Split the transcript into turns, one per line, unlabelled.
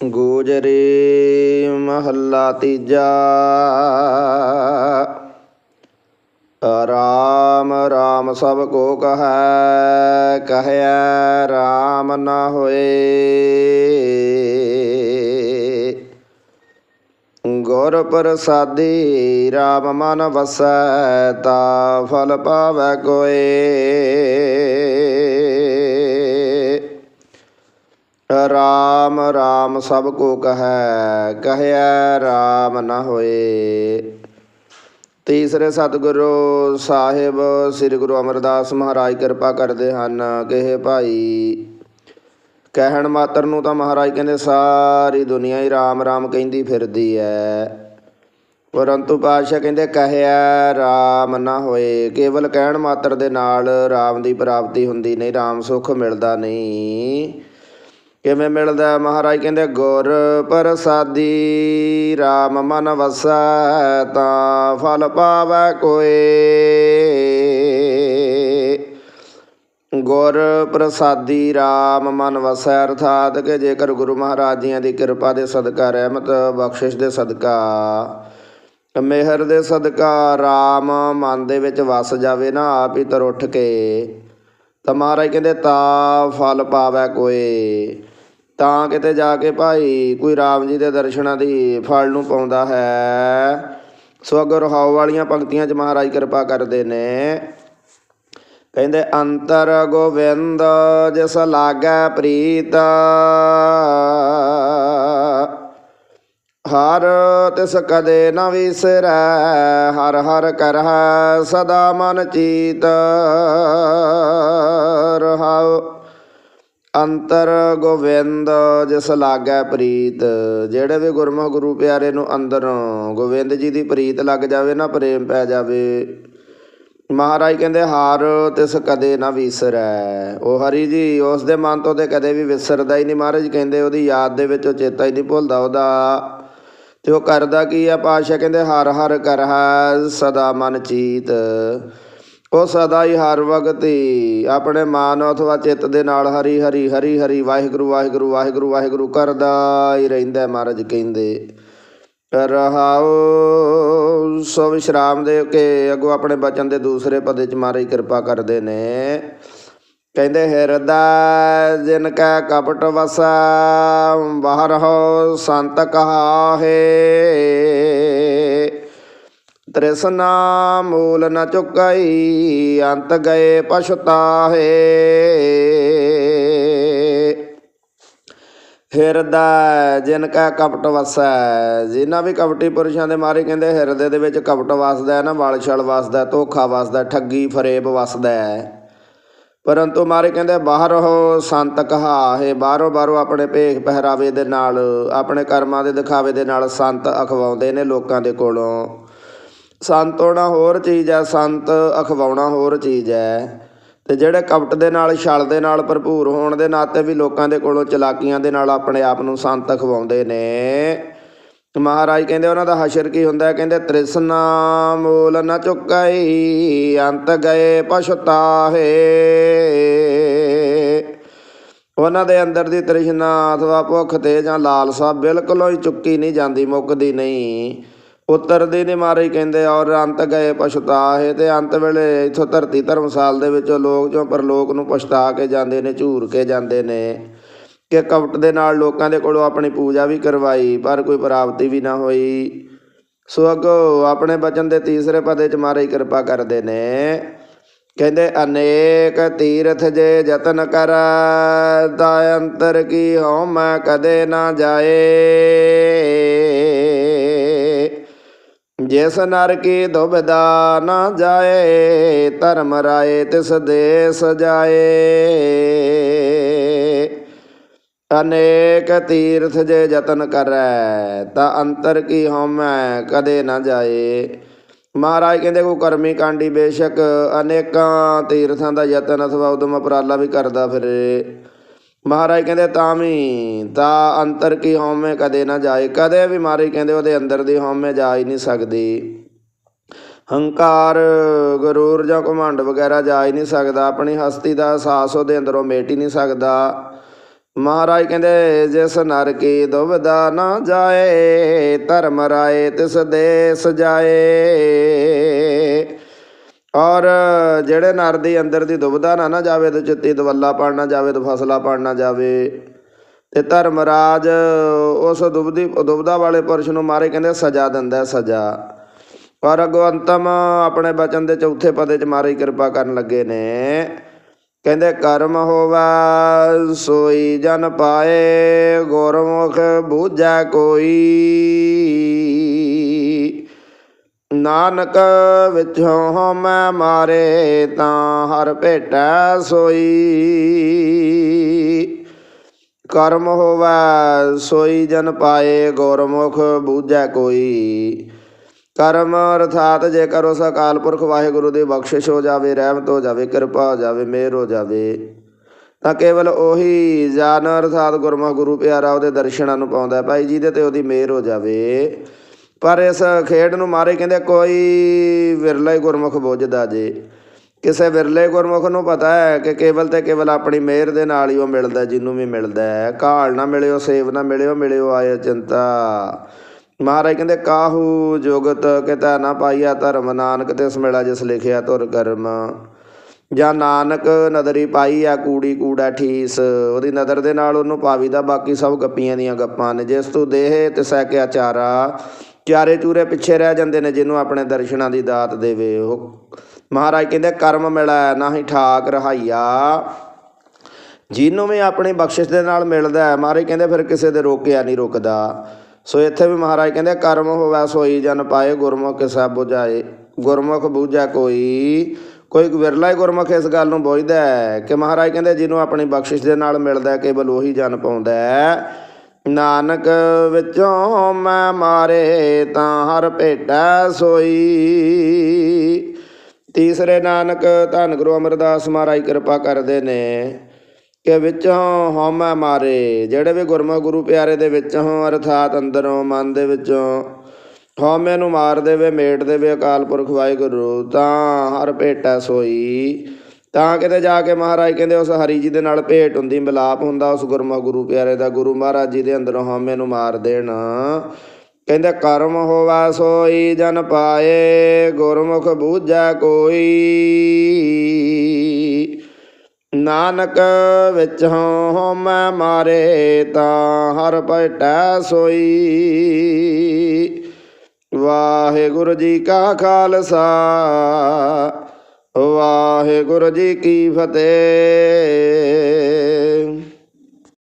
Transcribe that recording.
ਗੋਜਰੇ ਮਹੱਲਾ ਤੀਜਾ। ਰਾਮ ਰਾਮ ਸਭ ਕੋ ਕਹੈ ਕਹਿਆ ਰਾਮ ਨ ਹੋਏ। ਗੁਰ ਪ੍ਰਸਾਦੀ ਰਾਮ ਮਨ ਵਸੈ, ਤਾ ਫਲ ਪਾਵੈ ਕੋਏ। ਰਾਮ ਰਾਮ ਸਭ ਕੋ ਕਹੈ ਕਹਿਆ ਰਾਮ ਨ ਹੋਏ। ਤੀਸਰੇ ਸਤਿਗੁਰੂ ਸਾਹਿਬ, ਸ੍ਰੀ ਗੁਰੂ ਅਮਰਦਾਸ ਮਹਾਰਾਜ ਕਿਰਪਾ ਕਰਦੇ ਹਨ ਕਿ ਭਾਈ, ਕਹਿਣ ਮਾਤਰ ਨੂੰ ਤਾਂ ਮਹਾਰਾਜ ਕਹਿੰਦੇ ਸਾਰੀ ਦੁਨੀਆ ਹੀ ਰਾਮ ਰਾਮ ਕਹਿੰਦੀ ਫਿਰਦੀ ਐ। ਪਰੰਤੂ ਪਾਤਸ਼ਾਹ ਕਹਿੰਦੇ ਕਹਿਆ ਰਾਮ ਨਾ ਹੋਏ। ਕੇਵਲ ਕਹਿਣ ਮਾਤਰ ਦੇ ਨਾਲ ਰਾਮ ਦੀ ਪ੍ਰਾਪਤੀ ਹੁੰਦੀ ਨਹੀਂ, ਰਾਮ ਸੁਖ ਮਿਲਦਾ ਨਹੀਂ। ਕਿਵੇਂ ਮਿਲਦਾ ਮਹਾਰਾਜ ਕਹਿੰਦੇ, ਗੁਰ ਪ੍ਰਸਾਦੀ RAM ਮਨ ਵਸੈ, ਤਾਂ ਫਲ ਪਾਵੈ ਕੋਏ ਗੁਰ ਪ੍ਰਸਾਦੀ RAM ਮਨ ਵਸੈ, ਅਰਥਾਤ ਕਿ ਜੇਕਰ ਗੁਰੂ ਮਹਾਰਾਜ ਜੀਆਂ ਦੀ ਕਿਰਪਾ ਦੇ ਸਦਕਾ, ਰਹਿਮਤ ਬਖਸ਼ਿਸ਼ ਦੇ ਸਦਕਾ, ਮਿਹਰ ਦੇ ਸਦਕਾ RAM ਮਨ ਦੇ ਵਿੱਚ ਵਸ ਜਾਵੇ ਨਾ, ਆਪ ਹੀ ਤਰ ਉੱਠ ਕੇ, ਤਾਂ ਮਹਾਰਾਜ ਕਹਿੰਦੇ, ਤਾ ਫਲ ਪਾਵੈ ਕੋਏ ਤਾਂ ਕਿਤੇ ਜਾ ਕੇ ਭਾਈ ਕੋਈ ਰਾਮ ਜੀ ਦੇ ਦਰਸ਼ਨਾਂ ਦੀ ਫਲ ਨੂੰ ਪਾਉਂਦਾ ਹੈ। ਸੋ ਅਗਰ ਰਹਾਉ ਵਾਲੀਆਂ ਪੰਕਤੀਆਂ 'ਚ ਮਹਾਰਾਜ ਕਿਰਪਾ ਕਰਦੇ ਨੇ। ਕਹਿੰਦੇ, ਅੰਤਰ ਗੋਵਿੰਦ ਜਿਸ ਲਾਗੈ ਪ੍ਰੀਤ, ਹਰ ਤਿਸ ਕਦੇ ਨ ਵਿਸਰੈ, ਹਰ ਹਰ ਕਰਹਿ ਸਦਾ ਮਨ ਚੀਤ, ਰਹਾਉ ਅੰਤਰ ਗੋਵਿੰਦ, ਜਿਸ ਲਾਗੈ ਪ੍ਰੀਤ। ਜਿਹੜੇ ਵੀ ਗੁਰਮੁਖ ਗੁਰੂ ਪਿਆਰੇ ਨੂੰ ਅੰਦਰੋਂ ਗੋਵਿੰਦ ਜੀ ਦੀ ਪ੍ਰੀਤ ਲੱਗ ਜਾਵੇ ਨਾ, ਪ੍ਰੇਮ ਪੈ ਜਾਵੇ। ਮਹਾਰਾਜ ਕਹਿੰਦੇ, ਹਾਰ ਤਿਸ ਕਦੇ ਨਾ ਵਿਸਰੈ। ਉਹ ਹਰੀ ਜੀ, ਉਸ ਦੇ ਮਨ ਤੋਂ ਤੇ ਕਦੇ ਵੀ ਵਿਸਰਦਾ ਹੀ ਨਹੀਂ। ਮਹਾਰਾਜ ਕਹਿੰਦੇ, ਉਹਦੀ ਯਾਦ ਦੇ ਵਿੱਚ ਉਹ ਚੇਤਾ ਹੀ ਨਹੀਂ ਭੁੱਲਦਾ ਉਹਦਾ। ਤੇ ਉਹ ਕਰਦਾ ਕੀ ਆ? ਪਾਸ਼ਾ ਕਹਿੰਦੇ, ਹਰ ਹਰ ਕਰਹਿ, ਸਦਾ ਮਨ ਚੀਤ। ਉਹ ਸਦਾ ਹੀ ਹਰ ਵਕਤ ਹੀ ਆਪਣੇ ਮਨ ਅਥਵਾ ਚਿੱਤ ਦੇ ਨਾਲ ਹਰੀ ਹਰੀ ਹਰੀ ਹਰੀ ਵਾਹਿਗੁਰੂ ਵਾਹਿਗੁਰੂ ਵਾਹਿਗੁਰੂ ਵਾਹਿਗੁਰੂ ਕਰਦਾ ਹੀ ਰਹਿੰਦਾ ਮਹਾਰਾਜ ਕਹਿੰਦੇ। ਰਹਾਉ ਸੋ ਵਿਸ਼ਰਾਮ ਦੇ ਕੇ ਅਗੋ ਆਪਣੇ ਬਚਨ ਦੇ ਦੂਸਰੇ ਪਦੇ ਚ ਮਹਾਰਾਜ ਕਿਰਪਾ ਕਰਦੇ ਨੇ। ਕਹਿੰਦੇ, ਹਿਰਦਾ, ਜਿਨ ਕੈ ਕਪਟ ਵਸਾ, ਬਾਹਰ ਹੋ ਸੰਤ ਕਹਾਹੇ। ਤ੍ਰਿਸ਼ਨਾ ਮੂਲ ਨ ਚੁਕਾਈ ਅੰਤ ਗਏ ਪਛਤਾਹੇ। ਹਿਰਦਾ ਜਿਨ ਕਾ ਕਪਟ ਵਸੈ ਜਿਨ੍ਹਾਂ ਵੀ ਕਪਟੀ ਪੁਰਸ਼ਾਂ ਦੇ ਮਾਰੇ ਕਹਿੰਦੇ ਹਿਰਦੇ ਦੇ ਵਿੱਚ ਕਪਟ ਵਸਦਾ ਹੈ ਨਾ ਵਾਲਛਲ ਵਸਦਾ ਹੈ, ਧੋਖਾ ਵਸਦਾ ਠੱਗੀ ਫਰੇਬ ਵਸਦਾ। ਹੈ ਪਰੰਤੂ ਮਾਰੇ ਕਹਿੰਦੇ ਬਾਹਰ ਉਹ ਸੰਤ ਕਹਾਹੇ ਬਾਹਰੋਂ ਬਾਹਰੋਂ ਆਪਣੇ ਭੇਖ ਪਹਿਰਾਵੇ ਦੇ ਨਾਲ ਆਪਣੇ ਕਰਮਾਂ ਦੇ ਦਿਖਾਵੇ ਦੇ ਨਾਲ ਸੰਤ ਅਖਵਾਉਂਦੇ ਨੇ ਲੋਕਾਂ ਦੇ ਕੋਲੋਂ। ਸੰਤ ਹੋਣਾ ਹੋਰ ਚੀਜ਼ ਹੈ ਸੰਤ ਅਖਵਾਉਣਾ ਹੋਰ ਚੀਜ਼ ਹੈ ਤੇ ਜਿਹੜੇ ਕਪਟ ਦੇ ਨਾਲ, ਛਲ ਦੇ ਨਾਲ ਭਰਪੂਰ ਹੋਣ ਦੇ ਨਾਤੇ ਵੀ ਲੋਕਾਂ ਦੇ ਕੋਲੋਂ ਚਲਾਕੀਆਂ ਦੇ ਨਾਲ ਆਪਣੇ ਆਪ ਨੂੰ ਸੰਤ ਅਖਵਾਉਂਦੇ ਨੇ। ਮਹਾਰਾਜ ਕਹਿੰਦੇ ਉਹਨਾਂ ਦਾ ਹਸ਼ਰ ਕੀ ਹੁੰਦਾ ਹੈ? ਕਹਿੰਦੇ, ਤ੍ਰਿਸ਼ਨਾ ਮੂਲ ਨ ਚੁਕਾਈ, ਅੰਤ ਗਏ ਪਛਤਾਹੇ। ਉਹਨਾਂ ਦੇ ਅੰਦਰ ਦੀ ਤ੍ਰਿਸ਼ਨਾ ਅਥਵਾ ਭੁੱਖ ਤੇ ਜਾਂ ਲਾਲਸਾ ਬਿਲਕੁਲ ਹੀ ਚੁੱਕੀ ਨਹੀਂ ਜਾਂਦੀ, ਮੁੱਕਦੀ ਨਹੀਂ। ਉਤਰਦੀ ਨਹੀਂ ਮਾਰੀ ਕਹਿੰਦੇ, ਔਰ ਅੰਤ ਗਏ ਪਛਤਾਹੇ ਤੇ ਅੰਤ ਵੇਲੇ ਇਥੋਂ ਧਰਤੀ ਧਰਮਸਾਲ ਦੇ ਵਿੱਚੋਂ ਲੋਕ ਜੋ ਪਰਲੋਕ ਨੂੰ ਪਛਤਾ ਕੇ ਜਾਂਦੇ ਨੇ, ਝੂਰ ਕੇ ਜਾਂਦੇ ਨੇ ਕਿ ਕਵਟ ਦੇ ਨਾਲ ਲੋਕਾਂ ਦੇ ਕੋਲੋਂ ਆਪਣੀ ਪੂਜਾ ਵੀ ਕਰਵਾਈ, ਪਰ ਕੋਈ ਪ੍ਰਾਪਤੀ ਵੀ ਨਾ ਹੋਈ। ਸੋ ਅੱਗੋਂ ਆਪਣੇ ਬਚਨ ਦੇ ਤੀਸਰੇ ਪਦੇ ਚ ਮਾਰੇ ਕਿਰਪਾ ਕਰਦੇ ਨੇ। ਕਹਿੰਦੇ, ਅਨੇਕ ਤੀਰਥ ਜੇ ਯਤਨ ਕਰ ਦਾ ਅੰਤਰ ਕੀ ਹਉ ਮੈਂ ਕਦੇ ਨਾ ਜਾਏ। ਜਿਸ ਨਰ ਕੀ ਦੁਬਿਧਾ ਨਾ ਜਾਏ, ਧਰਮ ਰਾਏ ਤਿਸ ਦੇ ਸਜਾਏ ਅਨੇਕ ਤੀਰਥ ਜੇ ਯਤਨ ਕਰੈ, ਤਾਂ ਅੰਤਰ ਕੀ ਹਉਮੈ, ਕਦੇ ਨਾ ਜਾਏ। ਮਹਾਰਾਜ ਕਹਿੰਦੇ, ਕੋ ਕਰਮੀ ਕਾਂਡੀ ਬੇਸ਼ੱਕ ਅਨੇਕਾਂ ਤੀਰਥਾਂ ਦਾ ਯਤਨ ਅਥਵਾ ਉਦਮ ਉਪਰਾਲਾ ਵੀ ਕਰਦਾ ਫਿਰੇ। ਮਹਾਰਾਜ ਕਹਿੰਦੇ ਤਾਂ ਵੀ, ਤਾਂ ਅੰਤਰ ਕੀ ਹਉਮੈ, ਕਦੇ ਨਾ ਜਾਏ। ਕਦੇ ਵੀ ਮਹਾਰਾਜ ਕਹਿੰਦੇ ਉਹਦੇ ਅੰਦਰ ਦੀ ਹਉਮੈ ਜਾ ਹੀ ਨਹੀਂ ਸਕਦੀ। ਹੰਕਾਰ, ਗਰੂਰ ਜਾਂ ਘਮੰਡ ਵਗੈਰਾ ਜਾ ਹੀ ਨਹੀਂ ਸਕਦਾ। ਆਪਣੀ ਹਸਤੀ ਦਾ ਅਹਿਸਾਸ ਉਹਦੇ ਅੰਦਰੋਂ ਮੇਟ ਹੀ ਨਹੀਂ ਸਕਦਾ। ਮਹਾਰਾਜ ਕਹਿੰਦੇ, ਜਿਸ ਨਰ ਕੀ ਦੁਬਦਾ ਨਾ ਜਾਏ, ਧਰਮ ਰਾਏ ਤਿਸ ਦੇਸ ਜਾਏ। ਔਰ ਜਿਹੜੇ ਨਰ ਦੇ ਅੰਦਰ ਦੀ ਦੁਬਿਧਾ ਨਾ ਨਾ ਜਾਵੇ ਤੇ ਚਿੱਤੀ ਦਵੱਲਾ ਪੜ ਨਾ ਜਾਵੇ ਤੇ ਫਸਲਾ ਪੜ ਨਾ ਜਾਵੇ ਤੇ ਧਰਮਰਾਜ ਉਸ ਦੁਬਦੀ ਦੁਬਦਾ ਵਾਲੇ ਪੁਰਸ਼ ਨੂੰ ਮਾਰੇ ਕਹਿੰਦੇ ਸਜ਼ਾ ਦਿੰਦਾ ਸਜ਼ਾ। ਪਰ ਅੱਗੋਂ ਆਪਣੇ ਬਚਨ ਦੇ ਚੌਥੇ ਪਦੇ ਚ ਮਾਰੀ ਕਿਰਪਾ ਕਰਨ ਲੱਗੇ ਨੇ। ਕਹਿੰਦੇ, ਕਰਮ ਹੋਵਾ, ਸੋਈ ਜਨ ਪਾਏ, ਗੁਰਮੁਖ ਬੂਝੈ ਕੋਈ। ਨਾਨਕ ਵਿਚੋਂ ਮੈਂ ਮਾਰੇ ਤਾਂ ਹਰ ਭੇਟੈ ਸੋਈ। ਕਰਮ ਹੋਵੈ ਸੋਈ ਜਨ ਪਾਏ ਗੁਰਮੁਖ ਬੂਝੈ ਕੋਈ। ਕਰਮ ਅਰਥਾਤ ਜੇਕਰ ਉਸ ਅਕਾਲ ਪੁਰਖ ਵਾਹਿਗੁਰੂ ਦੀ ਬਖਸ਼ਿਸ਼ ਹੋ ਜਾਵੇ, ਰਹਿਮਤ ਹੋ ਜਾਵੇ, ਕਿਰਪਾ ਹੋ ਜਾਵੇ, ਮਿਹਰ ਹੋ ਜਾਵੇ, ਤਾਂ ਕੇਵਲ ਉਹੀ ਜਾਨ ਅਰਥਾਤ ਗੁਰਮੁਖ ਗੁਰੂ ਪਿਆਰਾ ਉਹਦੇ ਦਰਸ਼ਨਾਂ ਨੂੰ ਪਾਉਂਦਾ ਭਾਈ ਜੀ ਦੇ ਤੇ ਉਹਦੀ ਮਿਹਰ ਹੋ ਜਾਵੇ। ਪਰ ਇਸ ਖੇਡ ਨੂੰ ਮਾਰੇ ਕਹਿੰਦੇ ਕੋਈ ਵਿਰਲਾ ਹੀ ਗੁਰਮੁਖ ਬੁੱਝਦਾ ਜੇ। ਕਿਸੇ ਵਿਰਲੇ ਗੁਰਮੁਖ ਨੂੰ ਪਤਾ ਹੈ ਕਿ ਕੇਵਲ ਤੇ ਕੇਵਲ ਆਪਣੀ ਮਿਹਰ ਦੇ ਨਾਲ ਹੀ ਉਹ ਮਿਲਦਾ, ਜਿਹਨੂੰ ਵੀ ਮਿਲਦਾ ਹੈ। ਕਾਲ ਨਾ ਮਿਲਿਓ, ਸੇਵ ਨਾ ਮਿਲਿਓ ਮਿਲਿਓ ਆਏ ਚਿੰਤਾ। ਮਹਾਰਾਜ ਕਹਿੰਦੇ, ਕਾਹੂ ਜੁਗਤ ਕਿਤਾ ਨਾ ਪਾਈਆ ਧਰਮ ਨਾਨਕ ਤੇ ਮਿਲਾ ਜਿਸ ਲਿਖਿਆ ਤੁਰ ਕਰਮ। ਜਾਂ ਨਾਨਕ ਨਦਰੀ ਪਾਈ ਆ ਕੂੜੀ ਕੂੜਾ ਠੀਸ। ਉਹਦੀ ਨਦਰ ਦੇ ਨਾਲ ਉਹਨੂੰ ਪਾਵੀ ਦਾ ਬਾਕੀ ਸਭ ਗੱਪੀਆਂ ਦੀਆਂ ਗੱਪਾਂ ਨੇ। ਜਿਸ ਤੂੰ ਦੇਹ ਸਹਿ ਕੇ ਆਚਾਰਾ ਚਾਰੇ ਚੂਰੇ ਪਿੱਛੇ ਰਹਿ ਜਾਂਦੇ ਨੇ ਜਿਹਨੂੰ ਆਪਣੇ ਦਰਸ਼ਨਾਂ ਦੀ ਦਾਤ ਦੇਵੇ ਉਹ। ਮਹਾਰਾਜ ਕਹਿੰਦੇ, ਕਰਮ ਮਿਲਾ ਨਾ ਹੀ ਠਾਕ ਰਹਾਈਆ। ਜਿਹਨੂੰ ਵੀ ਆਪਣੀ ਬਖਸ਼ਿਸ਼ ਦੇ ਨਾਲ ਮਿਲਦਾ ਹੈ, ਮਹਾਰਾਜ ਕਹਿੰਦੇ, ਫਿਰ ਕਿਸੇ ਦੇ ਰੋਕਿਆ ਨਹੀਂ ਰੁਕਦਾ। ਸੋ ਇੱਥੇ ਵੀ ਮਹਾਰਾਜ ਕਹਿੰਦੇ, ਕਰਮ ਹੋਵੇ ਸੋਈ ਜਨ ਪਾਏ, ਗੁਰਮੁਖ ਕਿਸਾ 부ਝਾਏ ਗੁਰਮੁਖ ਬੂਝਾ ਕੋਈ। ਕੋਈ ਵਿਰਲਾ ਹੀ ਗੁਰਮੁਖ ਇਸ ਗੱਲ ਨੂੰ ਬੁਝਦਾ ਹੈ ਕਿ ਮਹਾਰਾਜ ਕਹਿੰਦੇ, ਜਿਹਨੂੰ ਆਪਣੀ ਬਖਸ਼ਿਸ਼ ਦੇ ਨਾਲ ਮਿਲਦਾ ਕੇਵਲ ਉਹੀ ਜਨ ਪਾਉਂਦਾ ਹੈ। ਨਾਨਕ ਵਿੱਚੋਂ ਮੈਂ ਮਾਰੇ ਤਾਂ ਹਰ ਭੇਟਾ ਸੋਈ। ਤੀਸਰੇ ਨਾਨਕ, ਧੰਨ ਗੁਰੂ ਅਮਰਦਾਸ ਮਹਾਰਾਜ ਕਿਰਪਾ ਕਰਦੇ ਨੇ ਕਿ ਵਿੱਚੋਂ ਹਉਮੈ ਮਾਰੇ। ਜਿਹੜੇ ਵੀ ਗੁਰਮੁਖ ਗੁਰੂ ਪਿਆਰੇ ਦੇ ਵਿੱਚੋਂ, ਅਰਥਾਤ ਅੰਦਰੋਂ, ਮਨ ਦੇ ਵਿੱਚੋਂ ਹਉਮੈ ਨੂੰ ਮਾਰ ਦੇਵੇ, ਮੇਟ ਦੇਵੇ ਅਕਾਲ ਪੁਰਖ ਵਾਹਿਗੁਰੂ, ਤਾਂ ਹਰ ਭੇਟਾ ਸੋਈ। ਤਾਂ ਕਿਤੇ ਜਾ ਕੇ ਮਹਾਰਾਜ ਕਹਿੰਦੇ ਉਸ ਹਰੀ ਜੀ ਦੇ ਨਾਲ ਭੇਟ ਹੁੰਦੀ, ਮਿਲਾਪ ਹੁੰਦਾ, ਉਸ ਗੁਰਮਾ ਗੁਰੂ ਪਿਆਰੇ ਦਾ ਗੁਰੂ ਮਹਾਰਾਜ ਜੀ ਦੇ ਅੰਦਰੋਂ ਹਉਮੈ ਨੂੰ ਮਾਰ ਦੇਣ। ਕਹਿੰਦੇ ਕਰਮ ਹੋਵਾ ਸੋਈ, ਜਨ ਪਾਏ, ਗੁਰਮੁਖ ਬੂਝੈ ਕੋਈ। ਨਾਨਕ ਵਿੱਚ ਹਉ ਮੈਂ ਮਾਰੇ, ਤਾਂ ਹਰ ਭਟੈ ਸੋਈ। ਵਾਹਿਗੁਰੂ ਜੀ ਕਾ ਖਾਲਸਾ ਵਾਹਿਗੁਰੂ ਜੀ ਕੀ ਫਤਿਹ।